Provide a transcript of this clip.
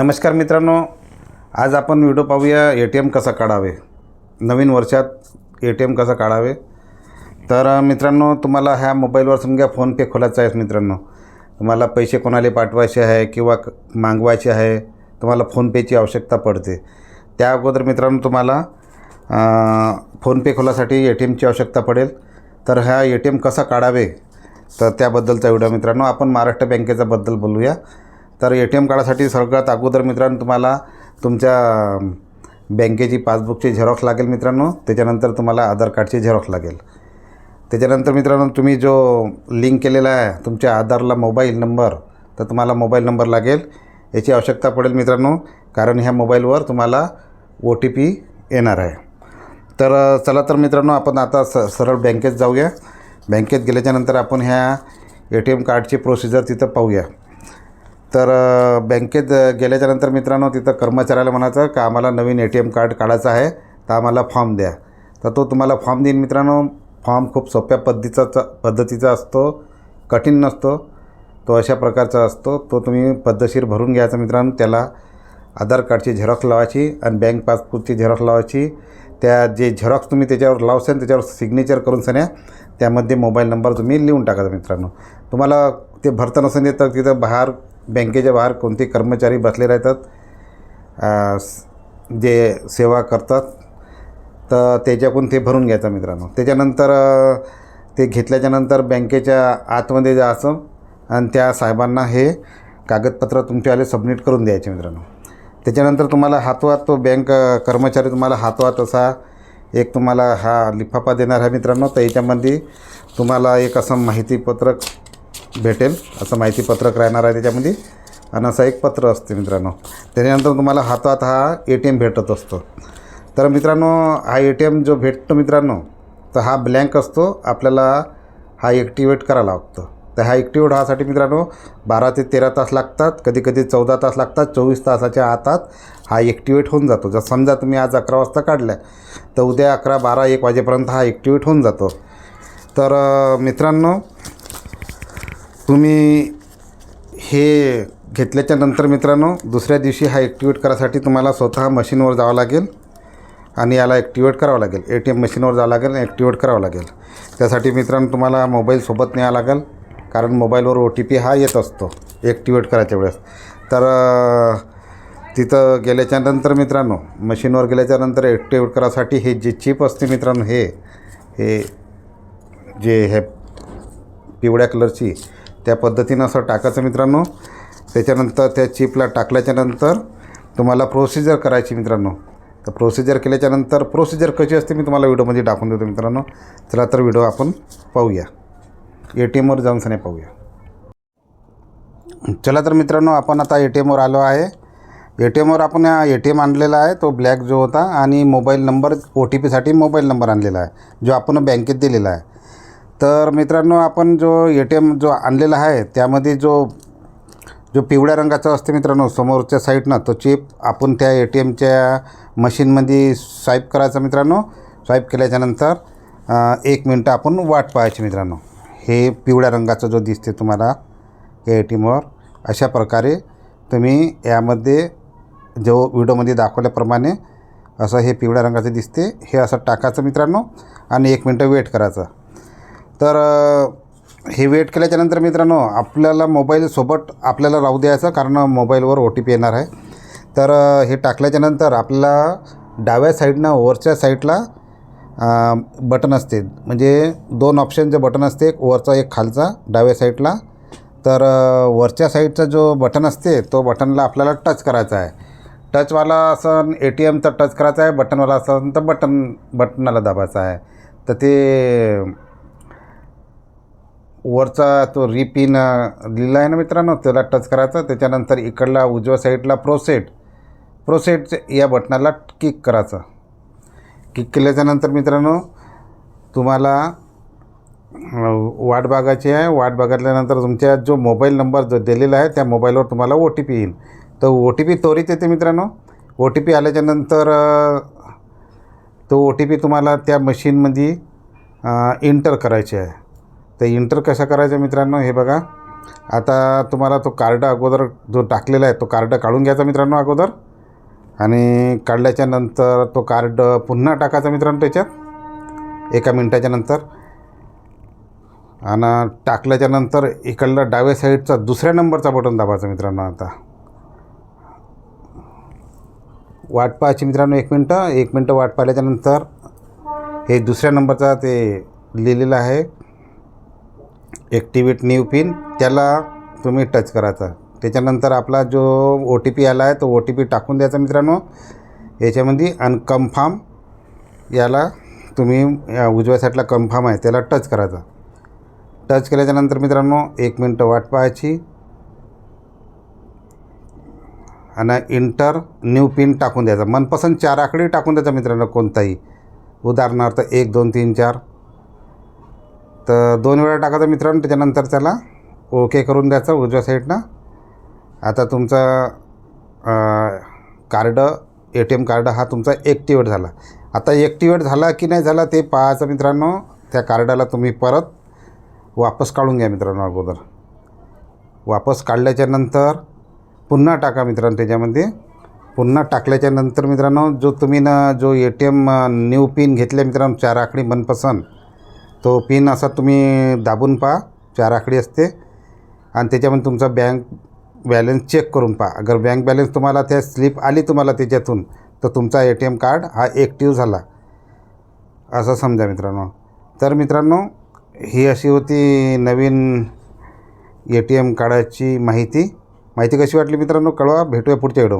नमस्कार मित्रांनो आज आपण व्हिडिओ पाहूया ए टी एम कसा काढावे. नवीन वर्षात ए टी एम कसा काढावे. तर मित्रांनो तुम्हाला ह्या मोबाईलवर समजा फोनपे खोलायचा आहे मित्रांनो. तुम्हाला पैसे कोणाला पाठवायचे आहे किंवा मागवायचे आहे तुम्हाला फोनपेची आवश्यकता पडते. त्या अगोदर मित्रांनो तुम्हाला फोनपे खोलासाठी ए टी एमची आवश्यकता पडेल. तर ह्या ए टी एम कसा काढावे. तर त्याबद्दलचा व्हिडिओ मित्रांनो आपण महाराष्ट्र बँकेचा बद्दल बोलूया. तर ए टी एम कार्डासाठी सगळ्यात अगोदर मित्रांनो तुम्हाला तुमच्या बँकेची पासबुकची झेरॉक्स लागेल मित्रांनो. त्याच्यानंतर तुम्हाला आधार कार्डची झेरॉक्स लागेल. त्याच्यानंतर मित्रांनो तुम्ही जो लिंक केलेला आहे तुमच्या आधारला मोबाईल नंबर तर तुम्हाला मोबाईल नंबर लागेल. याची आवश्यकता पडेल मित्रांनो कारण ह्या मोबाईलवर तुम्हाला ओ टी पी येणार आहे. तर चला तर मित्रांनो आपण आता स सरळ बँकेत जाऊया. बँकेत गेल्याच्यानंतर आपण ह्या ए टी एम कार्डची प्रोसिजर तिथं पाहूया. तर बँकेत गेल्याच्यानंतर मित्रांनो तिथं कर्मचाऱ्याला म्हणायचं का आम्हाला नवीन ए टी एम कार्ड काढायचं आहे तर आम्हाला फॉर्म द्या. तर तो तुम्हाला फॉर्म देईन मित्रांनो. फॉर्म खूप सोप्या पद्धतीचा पद्धतीचा असतो कठीण नसतो. तो अशा प्रकारचा असतो. तो तुम्ही पद्धतशीर भरून घ्यायचा मित्रांनो. त्याला आधार कार्डची झेरॉक्स लावायची आणि बँक पासबुकची झेरॉक्स लावायची. त्या जे झेरॉक्स तुम्ही त्याच्यावर लावसान त्याच्यावर सिग्नेचर करून सन्या त्यामध्ये मोबाईल नंबर तुम्ही लिहून टाकायचा मित्रांनो. तुम्हाला ते भरता नसेल येत तर तिथं बाहेर बँकेच्या बाहेर कोणते कर्मचारी बसले राहतात जे सेवा करतात तर त्याच्याकडून ते भरून घ्यायचं मित्रांनो. त्याच्यानंतर ते घेतल्याच्यानंतर बँकेच्या आतमध्ये जायचं आणि त्या साहेबांना हे कागदपत्र तुमच्यावाले सबमिट करून द्यायचे मित्रांनो. त्याच्यानंतर तुम्हाला हातवात तो बँक कर्मचारी तुम्हाला हातवात असा एक तुम्हाला हा लिफाफा देणार आहे मित्रांनो. तर याच्यामध्ये तुम्हाला एक असं माहितीपत्रक भेटेल असं माहितीपत्रक राहणार आहे त्याच्यामध्ये. आणि असं एक पत्र असते मित्रांनो. त्याच्यानंतर तुम्हाला हातात हा ए टी एम भेटत असतो. तर मित्रांनो हा ए टी एम जो भेटतो मित्रांनो तर हा ब्लँक असतो. आपल्याला हा ॲक्टिवेट करायला लागतो. तर हा ॲक्टिवेट व्हासाठी मित्रांनो बारा ते तेरा तास लागतात. कधी कधी चौदा तास लागतात. चोवीस तासाच्या आतात हा ॲक्टिवेट होऊन जातो. जर समजा तुम्ही आज अकरा वाजता काढल्या तर उद्या अकरा बारा एक वाजेपर्यंत हा ॲक्टिवेट होऊन जातो. तर मित्रांनो तुम्ही हे घेतल्याच्या नंतर मित्रांनो दुसऱ्या दिवशी हा ॲक्टिवेट करायसाठी तुम्हाला स्वतः मशीनवर जावं लागेल आणि याला ॲक्टिवेट करावं लागेल. ए टी एम मशीनवर जावं लागेल आणि ॲक्टिवेट करावं लागेल. त्यासाठी मित्रांनो तुम्हाला मोबाईल सोबत न्यावं लागेल कारण मोबाईलवर ओ टी पी हा येत असतो ॲक्टिवेट करायच्या वेळेस. तर तिथं गेल्याच्यानंतर मित्रांनो मशीनवर गेल्याच्यानंतर ॲक्टिवेट करायसाठी हे जे चिप असते मित्रांनो हे हे जे हे पिवळ्या कलरची त्या पद्धतीनं असं टाकायचं मित्रांनो. त्याच्यानंतर त्या चिपला टाकल्याच्यानंतर तुम्हाला प्रोसिजर करायची मित्रांनो. तर प्रोसिजर केल्याच्यानंतर प्रोसिजर कशी असते मी तुम्हाला व्हिडिओमध्ये टाकून देतो मित्रांनो. चला तर व्हिडिओ आपण पाहूया. ए टी एमवर जाऊन सने पाहूया. चला तर मित्रांनो आपण आता ए टी एमवर आलो आहे. ए टी एमवर आपण ए टी एम आणलेला आहे तो ब्लॅक जो होता आणि मोबाईल नंबर ओ टी पीसाठी मोबाईल नंबर आणलेला आहे जो आपण बँकेत दिलेला आहे. तर मित्रांनो आपण जो ए टी एम जो आणलेला आहे त्यामध्ये जो जो पिवळ्या रंगाचा असते मित्रांनो समोरच्या साईडनं तो चिप आपण त्या ए टी एमच्या मशीनमध्ये स्वाईप करायचा मित्रांनो. स्वाईप केल्याच्यानंतर एक मिनटं आपण वाट पाहायची मित्रांनो. हे पिवळ्या रंगाचं जो दिसते तुम्हाला या ए टी एमवर अशा प्रकारे तुम्ही यामध्ये जो व्हिडिओमध्ये दाखवल्याप्रमाणे असं हे पिवळ्या रंगाचं दिसते हे असं टाकायचं मित्रांनो. आणि एक मिनटं वेट करायचं. तर हे वेट केल्याच्यानंतर मित्रांनो आपल्याला मोबाईलसोबत आपल्याला राहू द्यायचं कारण मोबाईलवर ओ टी पी येणार आहे. तर हे टाकल्याच्यानंतर आपल्याला डाव्या साईडनं वरच्या साईडला बटन असते. म्हणजे दोन ऑप्शनचे बटन असते. एक वरचा एक खालचा डाव्या साईडला तर वरच्या साईडचा जो बटन असते तो बटनला आपल्याला टच करायचा आहे. टचवाला असं ए टी एमचा टच करायचा आहे. बटनवाला असं तर बटन बटनाला दाबायचा आहे. तर ते वरचा तो रिपिन लिहिला आहे ना मित्रांनो त्याला टच करायचा त्याच्यानंतर इकडला उजव्या साईडला प्रोसेट प्रोसेट या बटनाला किक करायचं. किक केल्याच्यानंतर मित्रांनो तुम्हाला वाट बघायची आहे. वाट बघितल्यानंतर तुमच्या जो मोबाईल नंबर जो दिलेला आहे त्या मोबाईलवर तुम्हाला ओ टी पी येईल. तर ओ टी पी त्वरित येते मित्रांनो. ओ टी पी आल्याच्यानंतर तो ओ टी पी तुम्हाला त्या मशीनमध्ये इंटर करायचे आहे. तर इंटर कसं करायचं मित्रांनो हे बघा. आता तुम्हाला तो कार्ड अगोदर जो टाकलेला आहे तो कार्ड काढून घ्यायचा मित्रांनो अगोदर. आणि काढल्याच्या नंतर तो कार्ड पुन्हा टाकायचा मित्रांनो त्याच्यात. एका मिनटाच्या नंतर. आणि टाकल्याच्या नंतर इकडला डाव्या साईडचा दुसऱ्या नंबरचा बटन दाबायचा मित्रांनो आता. वाट पाहायची मित्रांनो एक मिनटं. एक मिनटं वाट पाहिल्याच्यानंतर हे दुसऱ्या नंबरचा ते लिहिलेलं आहे. ॲक्टिवेट न्यू पिन त्याला तुम्ही टच करायचा. त्याच्यानंतर आपला जो ओ टी पी आला आहे तो ओ टी पी टाकून द्यायचा मित्रांनो. याच्यामध्ये आणि याला तुम्ही या उजव्या साईडला कन्फर्म आहे त्याला टच करायचा. टच केल्याच्यानंतर मित्रांनो एक मिनटं वाट पाहायची. आणि इंटर न्यू पिन टाकून द्यायचा. मनपसंत चार आकडे टाकून द्यायचा मित्रांनो कोणताही. उदाहरणार्थ एक दोन तीन चार. तर दोन वेळा टाकायचा मित्रांनो त्याच्यानंतर त्याला ओके करून द्यायचं उजव्या साईडनं. आता तुमचा card A T M card हा तुमचा ॲक्टिवेट झाला. आता ॲक्टिवेट झाला की नाही झाला ते पाहायचं मित्रांनो त्या कार्डाला तुम्ही परत वापस काढून घ्या मित्रांनो अगोदर. वापस काढल्याच्यानंतर पुन्हा टाका मित्रांनो त्याच्यामध्ये. पुन्हा टाकल्याच्यानंतर मित्रांनो जो तुम्ही ना जो A T M new pin घेतल्या मित्रांनो चार आकडी मनपसंत तो पिन असा तुम्ही दाबून पहा चार आकडी असते. आणि त्याच्यामध्ये तुमचा बँक बॅलन्स चेक करून पहा. अगर बँक बॅलन्स तुम्हाला त्या स्लिप आली तुम्हाला त्याच्यातून तर तुमचा ए टी एम कार्ड हा ॲक्टिव्ह झाला. असं समजा मित्रांनो. तर मित्रांनो ही अशी होती नवीन ए टी एम कार्डाची माहिती. माहिती कशी वाटली मित्रांनो? कळवा. भेटूया पुढच्या व्हिडिओ